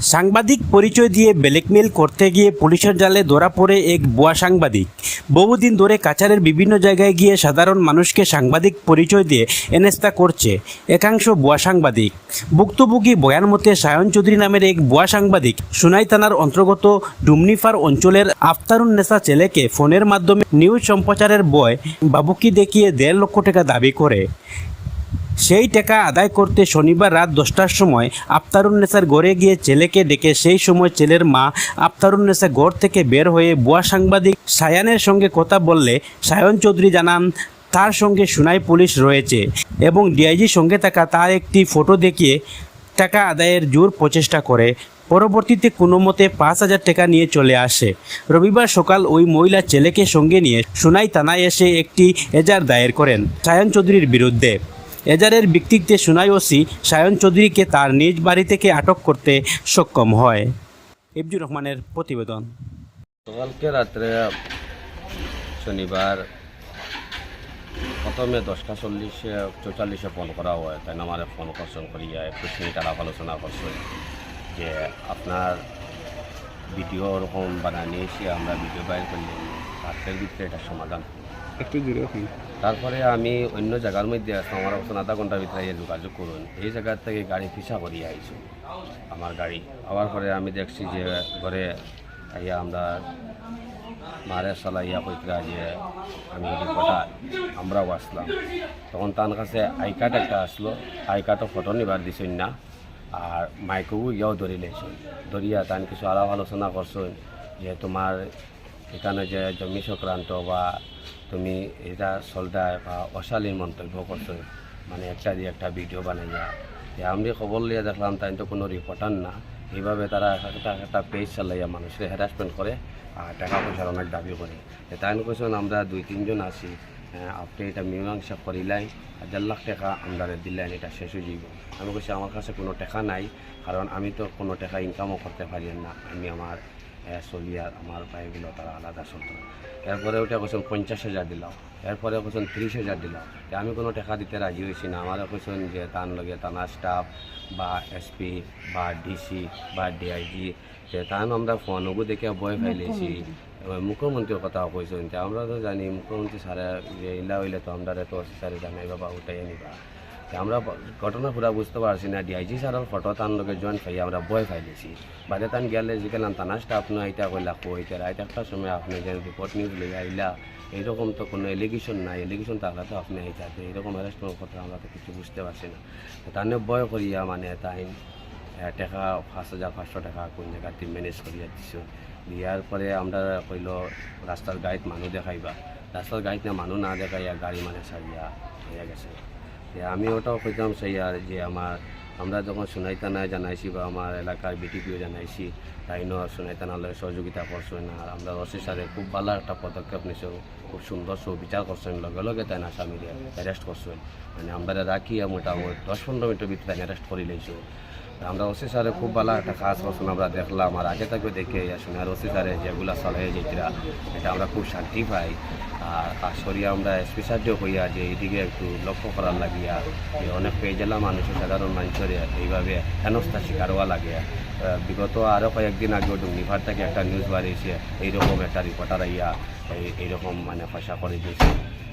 সাংবাদিক পরিচয় দিয়ে ব্ল্যাকমেল করতে গিয়ে পুলিশের জালে ধরা পড়ে এক ভুয়া সাংবাদিক। বহুদিন ধরে কাছাড়ের বিভিন্ন জায়গায় গিয়ে সাধারণ মানুষকে সাংবাদিক পরিচয় দিয়ে এনেস্তা করছে একাংশ ভুয়া সাংবাদিক। ভুক্তভোগী বয়ান মতে সায়ন চৌধুরী নামের এক ভুয়া সাংবাদিক সুনাই থানার অন্তর্গত ডুমনিফার অঞ্চলের আফতারুন নেসা ছেলেকে ফোনের মাধ্যমে নিউজ সম্প্রচারের বয় বাবুকি দেখিয়ে দেড় লক্ষ টাকা দাবি করে। সেই টাকা আদায় করতে শনিবার রাত দশটার সময় আফতারুন্নেসার ঘরে গিয়ে ছেলেকে ডেকে সেই সময় ছেলের মা আফতারুন্নেসা ঘর থেকে বের হয়ে বুয়া সাংবাদিক সায়ানের সঙ্গে কথা বললে সায়ন চৌধুরী জানান, তার সঙ্গে সুনাই পুলিশ রয়েছে এবং ডিআইজির সঙ্গে থাকা তার একটি ফটো দেখিয়ে টাকা আদায়ের জোর প্রচেষ্টা করে। পরবর্তীতে কোনো মতে পাঁচ হাজার টাকা নিয়ে চলে আসে। রবিবার সকাল ওই মহিলা ছেলেকে সঙ্গে নিয়ে সুনাই থানায় এসে একটি এজার দায়ের করেন সায়ন চৌধুরীর বিরুদ্ধে। এজারের ব্যক্তিত্বে সুনাই ওসি সায়ন চৌধুরীকে তার নিজ বাড়ি থেকে আটক করতে সক্ষম হয়। ইবজুর রহমানের প্রতিবেদন। কালকে রাত্রে শনিবার প্রথমে দশটা চল্লিশে, চৌচল্লিশে ফোন করা হয়। তাই আমার ফোন করছেন করিয়া একুশ মিনিট আলাপ আলোচনা করছেন যে আপনার ভিডিও ওরকম বানানি এসে আমরা ভিডিও বাইর করলে রাত্রের ভিতরে এটা সমাধান। একটু তারপরে আমি অন্য জায়গার মধ্যে আসলাম, আমার অবস্থান আধা ঘণ্টার ভিতরে যোগাযোগ করুন। এই জায়গার থেকে গাড়ি পিছা করিয়ে আইছি আমার গাড়ি। আবার পরে আমি দেখছি যে ঘরে আইয়া আমরা মারে সালাইয়া কইতরা যে আমি রিপোর্টার আমরাও আসলাম। তখন তার কাছে আই কার্ড একটা আসলো আই কার্ডও ফটো নিবার দিছেন না, আর মাইকও ইয়াও ধরে লেছেন ধরিয়া তান কিছু আলাপ আলোচনা করছেন যে তোমার এখানে যে জমি সংক্রান্ত বা তুমি এটা চলদায় বা অশালীন মন্তব্য করছ মানে একটা দিয়ে একটা ভিডিও বানাইয়া, যে আমি খবর লিয়ে দেখলাম তাই তো কোনো রিপোর্টার না। এইভাবে তারা একটা একটা পেজ চালাইয়া মানুষের হ্যারাসমেন্ট করে আর টাকা পয়সার অনেক দাবি করে। তাই কৈছেন আমরা দুই, তিনজন আছি আপনি এটা মীমাংসা করিলাই হাজার লাখ টাকা আমরা দিলেন এটা শেষ হয়ে যাইব। আমি কৈছি আমার কাছে কোনো টাকা নাই, কারণ আমি তো কোনো টাকা ইনকামও করতে পারি না। আমি আমার চলি আর আমার ভাইগুলো তারা আলাদা চলতো। এরপরে ওটা কৈছেন পঞ্চাশ হাজার দিলাম এরপরে কৈছেন ত্রিশ হাজার দিলাম আমি কোনো টাকা দিতে রাজি হয়েছি না। আমার কৈছেন যে তার লগে থানা স্টাফ বা এসপি বা ডিসি বা ডিআইজি যে তান আমরা ফোনগো দেখে বয় এবার মুখ্যমন্ত্রীর কথা কইছেন যে আমরা তো জানি মুখ্যমন্ত্রী স্যারে যে ইলা হইলে তো আমরা তো স্যারে জানাই বাবা উঠাই নিবা। আমরা ঘটনা পুরা বুঝতে পারছি না ডিআইজি স্যারের ফটো তার লগে জয়েন খাই, আমরা বয় ফাইলেছি বাদে তান গেলে যেখানে থানা স্টাফ না এটা কইলা কইতে রাইট একটা সময় আপনি যে রিপোর্ট নিউজ লই আইলা এইরকম তো কোনো এলিগেশন নাই এলিগেশন থাকলে তো আপনি আইতাতে এরকম অ্যারেস্টের কথা আমরা তো কিছু বুঝতে পারছি না। তাহলে বয় করিয়া মানে তাই টাকা, পাঁচ হাজার পাঁচশো টাকা কোন জায়গাতে ম্যানেজ করিয়া দিছো। দিয়ার পরে আমরা কইল রাস্তার গাড়িত মানুষ দেখাইবা। রাস্তার গাড়িত মানুষ না দেখাইয়া গাড়ি মানে সারিয়া হয়ে গেছে। আমি ওটাও পেতাম সেই আর যে আমার, আমরা যখন সোনাইতানায় জানাইছি বা আমার এলাকার বিটিপিও জানাইছি তাইনও সোনাইতানালয় সহযোগিতা করছেন আর আমরা রসি স্যারে খুব ভালো একটা পদক্ষেপ নিছো, খুব সুন্দর সুবিচার করছেন। লগে লগে তাই আসামিরে অ্যারেস্ট করছেন মানে আমরা রাখি মোটামুটি দশ পনেরো মিনিটের ভিতরে অ্যারেস্ট করে লইছো। আমরা ওসি স্যারে খুব ভালো একটা খাস করছেন আমরা দেখলাম। আর আগে থেকে দেখে আসুন, আর ওসি স্যারে যেগুলা চলে যেটা এটা আমরা খুব শান্তি পাই। আর করিয়া আমরা স্পেশাল হইয়া যে এইদিকে একটু লক্ষ্য করার লাগিয়া অনেক পেয়ে গেলাম মানুষের সাধারণ মানুষের এইভাবে হেনস্থা শিকার হওয়া লাগে বিগত আরও কয়েকদিন আগেও ডুমনিভার থেকে একটা নিউজ বাড়িয়েছে, এইরকম একটা রিপোর্টার আইয়া এইরকম মানে পয়সা করে দিয়েছে।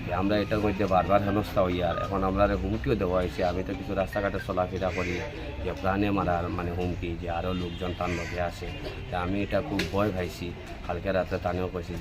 যে আমরা এটার মধ্যে বারবার হেনস্থা হই আর এখন আমরা হুমকিও দেওয়া হয়েছে। আমি তো কিছু রাস্তাঘাটে চলাফেরা করি, যে প্রাণে মারার মানে হুমকি, যে আরও লোকজন তার মধ্যে আসে। তা আমি এটা খুব ভয় পাইছি কালকে রাতে তানেও কইছি